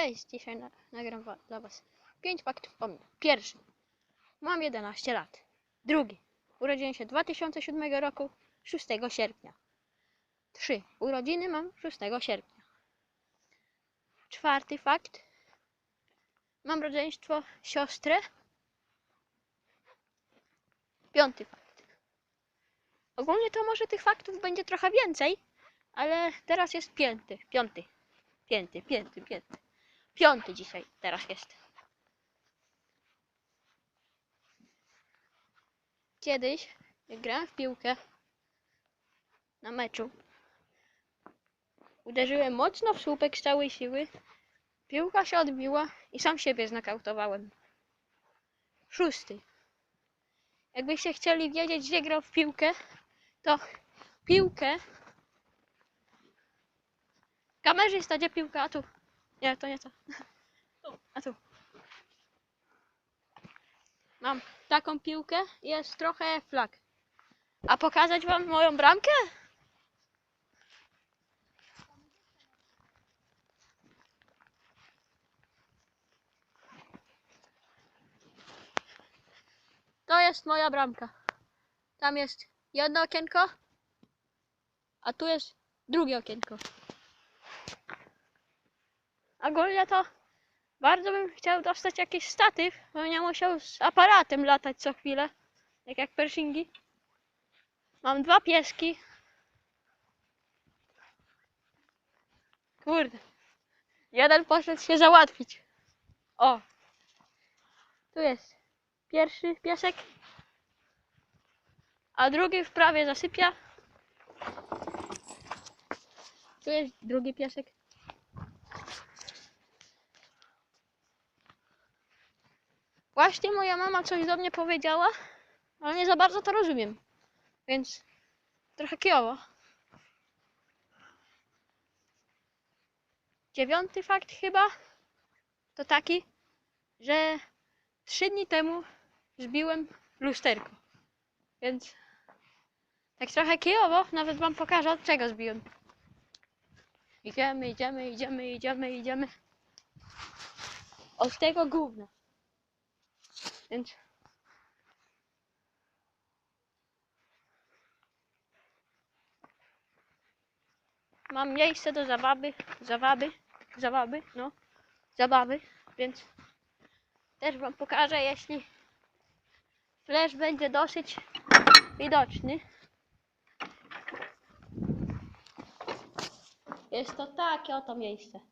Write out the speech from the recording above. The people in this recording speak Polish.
Cześć, dzisiaj na, nagram wa- dla Was 5 faktów o mnie. Pierwszy. Mam 11 lat. Drugi. Urodziłem się 2007 roku 6 sierpnia. 3. Urodziny mam 6 sierpnia. Czwarty fakt. Mam rodzeństwo siostrę. Piąty fakt. Ogólnie to może tych faktów będzie trochę więcej, ale teraz jest piąty. Piąty. Pięty, pięty, pięty. Piąty dzisiaj teraz jest. Kiedyś, jak grałem w piłkę na meczu, uderzyłem mocno w słupek z całej siły. Piłka się odbiła i sam siebie znakautowałem. Szósty. Jakbyście chcieli wiedzieć, gdzie grał w piłkę, to piłkę. Kamerzysta, gdzie piłka? A tu. Nie, to nie to. Tu, a tu. Mam taką piłkę, jest trochę flag. A pokazać wam moją bramkę? To jest moja bramka. Tam jest jedno okienko, a tu jest drugie okienko. Ogólnie to bardzo bym chciał dostać jakiś statyw, bym nie musiał z aparatem latać co chwilę, tak jak pershingi. Mam dwa pieski. Kurde. Jeden poszedł się załatwić. O. Tu jest pierwszy piesek, a drugi w prawie zasypia. Tu jest drugi piesek. Właśnie moja mama coś do mnie powiedziała, ale nie za bardzo to rozumiem. Więc trochę kijowo. Dziewiąty fakt chyba to taki, że trzy dni temu zbiłem lusterko. Więc tak trochę kijowo, nawet wam pokażę od czego zbiłem. Idziemy, idziemy, idziemy, idziemy, idziemy. Od tego gówna. Więc mam miejsce do zabawy, zabawy, zabawy, no, zabawy, więc też wam pokażę, jeśli flash będzie dosyć widoczny. Jest to takie oto miejsce.